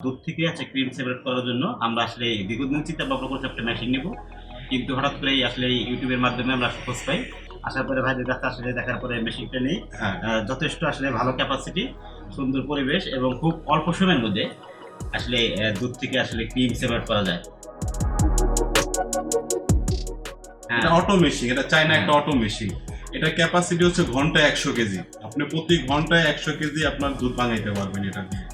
দুধ থেকে আছে ক্রিম সেপারেট করার জন্য আমরা আসলে দীর্ঘদিন চিন্তা ভাবনা করছি একটা মেশিন নিব। কিন্তু হঠাৎ করে আসলে ইউটিউবের মাধ্যমে আমরা খোঁজ পাই। আসার পরে ভাইদের কাছে আসলে দেখার পরে মেশিনটা নেই। হ্যাঁ। যথেষ্ট আসলে ভালো ক্যাপাসিটি সুন্দর পরিবেশ এবং খুব অল্প সময়ের মধ্যে আসলে দুধ থেকে আসলে ক্রিম সেপারেট করা যায়। হ্যাঁ। এটা অটো মেশিন এটা চায়না একটা অটো মেশিন এটা ক্যাপাসিটি হচ্ছে ঘন্টায় একশো কেজি। আপনি প্রতি ঘন্টায় একশো কেজি আপনার দুধ বানাইতে পারবেন এটা দিয়ে।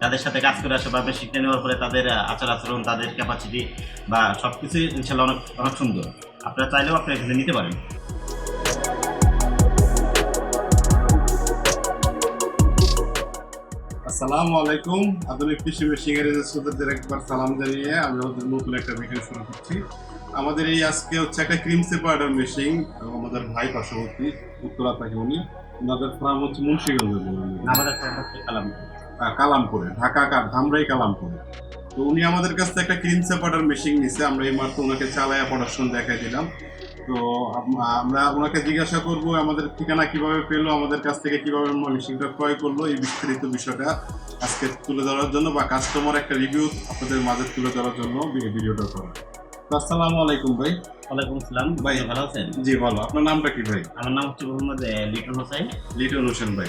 তাদের সাথে কাজ করে আসে বা মেশিনটা নেওয়ার পরে তাদের আচার আচরণ তাদের ক্যাপাসিটি বা সব কিছুই ইনশাল্লাহ অনেক অনেক সুন্দর। আপনারা চাইলেও আপনারা এখানে নিতে পারেন। আসসালামু আলাইকুম। আধুনিক কৃষি মেশিন এর শ্রোতাদের একবার সালাম জানিয়ে আমি আমাদের নতুন একটা ভিডিও শুরু করছি। আমাদের এই আজকে হচ্ছে একটা ক্রিম সেপারেটর মেশিন আমাদের ভাই পার্শ্ববর্তী উত্তরা থাকে উনি। ওনাদের ফার্ম হচ্ছে মুন্সিগঞ্জের আমাদের ফার্ম হচ্ছে কালাম আহ, কালামপুরে ঢাকা ধামরাই কালামপুরে তো উনি আমাদের কাছ থেকে একটা ক্রিম সেপারেটর মেশিন নিছে আমরা এই মাত্র ওনাকে চালায়া প্রোডাকশন দেখাই দিলাম। তো আমরা ওনাকে জিজ্ঞাসা করব আমাদের ঠিকানা কীভাবে পেল আমাদের কাছ থেকে কীভাবে মেশিনটা ক্রয় করল এই বিস্তারিত বিষয়টা আজকে তুলে ধরার জন্য বা কাস্টমার একটা রিভিউ আপনাদের মাঝে তুলে ধরার জন্য ভিডিওটা করা। তো আসসালামু আলাইকুম ভাই। ওয়ালাইকুম আসসালাম। ভাই। ভালো আছেন? জি ভালো। আপনার নামটা কি ভাই? আমার নাম হচ্ছে মোহাম্মদ লিটন হোসাইন। লিটন হোসেন ভাই।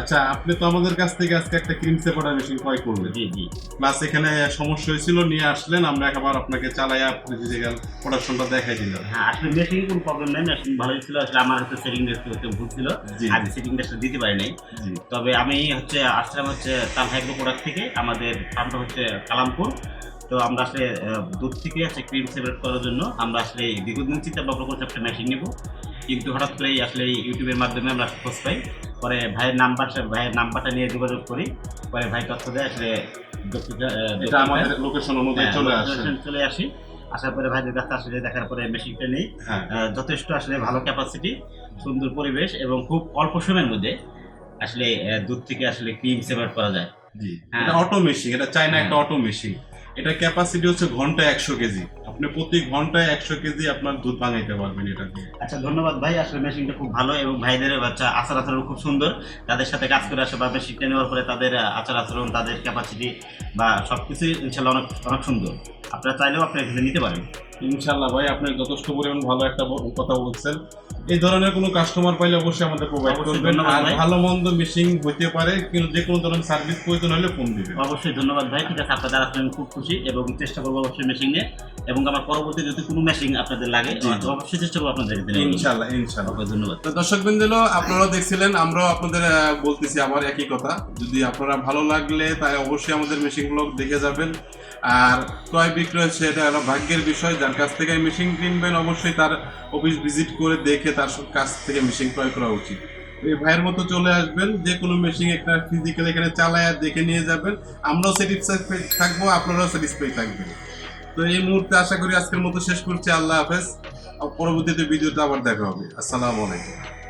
আচ্ছা আপনি তো আমাদের কাছ থেকে আজকে একটা ক্রিম সেপারেটর মেশিন ক্রয় করলেন। জি জি। প্লাস এখানে সমস্যা হয়েছিল নিয়ে আসলেন আমরা একবার আপনাকে চালাইয়া ফিজিক্যাল প্রোডাকশনটা দেখাই দিলাম হ্যাঁ আসলে মেশিন কোনো প্রবলেম নেই মেশিন ভালোই ছিল আসলে আমার হচ্ছে সেটিং একটু একটু ভুল ছিল। জি। আগে সেটিংটা দিতে পারি নাই। তবে আমি হচ্ছে আসলাম হচ্ছে তালহা এগ্রো প্রোডাক্ট থেকে আমাদের ফার্মটা হচ্ছে কালামপুর। তো আমরা আসলে দুধ থেকে আছে ক্রিম সেপারেট করার জন্য আমরা আসলে দীর্ঘদিন চিন্তা ভাবনা করছি একটা মেশিন নিব। কিন্তু হঠাৎ করে আসলে ইউটিউবের মাধ্যমে আমরা খোঁজ পাই। পরে ভাইয়ের নাম্বার ভাইয়ের নাম্বারটা নিয়ে যোগাযোগ করি পরে ভাই তথ্য দেয় আসলে এটা আমাদের লোকেশন অনুযায়ী হ্যাঁ, চলে আসে। চলে আসি। আসার পরে ভাইদের কাছে আসলে দেখার পরে মেশিনটা নেই। হ্যাঁ। যথেষ্ট আসলে ভালো ক্যাপাসিটি সুন্দর পরিবেশ এবং খুব অল্প সময়ের মধ্যে আসলে দুধ থেকে আসলে ক্রিম সেপারেট করা যায়। জি। হ্যাঁ। এটা অটো মেশিন এটা চায়না একটা অটো মেশিন এটা ক্যাপাসিটি হচ্ছে ঘন্টায় একশো কেজি। আপনি প্রতি ঘন্টায় একশো কেজি আপনার দুধ বানাইতে পারবেন এটা দিয়ে। আচ্ছা ধন্যবাদ ভাই। আসলে মেশিনটা খুব ভালো এবং ভাইদের বাচ্চা আচার আচরণ খুব সুন্দর। তাদের সাথে কাজ করে আসে বা মেশিনটা নেওয়ার পরে তাদের আচার আচরণ তাদের ক্যাপাসিটি বা সব কিছুই ইনশাল্লাহ অনেক অনেক সুন্দর। আপনারা চাইলেও আপনারা এখানে নিতে পারেন। ইনশাল্লাহ ভাই আপনি যথেষ্ট পরিমাণ ভালো একটা কথা বলছেন। এই ধরনের কোনো কাস্টমার পাইলে অবশ্যই আমাদের প্রোভাইড করবেন। আর ভালো মন্দ মেশিন হইতে পারে কিন্তু যে কোনো ধরনের সার্ভিস প্রয়োজন হলে ফোন দিবেন। অবশ্যই ধন্যবাদ ভাই। ঠিক আছে আপনাদের আসলে আমি খুব খুশি এবং চেষ্টা করব অবশ্যই মেশিন নিয়ে। এবং আমার পরবর্তী যদি কোনো মেশিন আপনাদের লাগে অবশ্যই চেষ্টা করব আপনাদেরকে দিলে ইনশাল্লাহ ইনশাল্লাহ ধন্যবাদ। তো দর্শক বিন্দুলো আপনারাও দেখছিলেন আমরাও আপনাদের বলতেছি আমার একই কথা। যদি আপনারা ভালো লাগলে তাই অবশ্যই আমাদের মেশিনগুলো দেখে যাবেন। আর ক্রয় বিক্রয় সেটা হলো ভাগ্যের বিষয়। যার কাছ থেকে মেশিন কিনবেন অবশ্যই তার অফিস ভিজিট করে দেখে তার কাছ থেকে মেশিন ক্রয় করা উচিত। এই ভাইয়ের মতো চলে আসবেন, যে কোনো মেশিন একটা ফিজিক্যাল এখানে চালায় দেখে নিয়ে যাবেন। আমরাও স্যাটিসফাই থাকব, আপনারাও স্যাটিসফাই থাকবেন। তো এই মুহূর্তে আশা করি আজকের মতো শেষ করছি। আল্লাহ হাফেজ। পরবর্তীতে ভিডিওটা আবার দেখা হবে। আসসালামু আলাইকুম।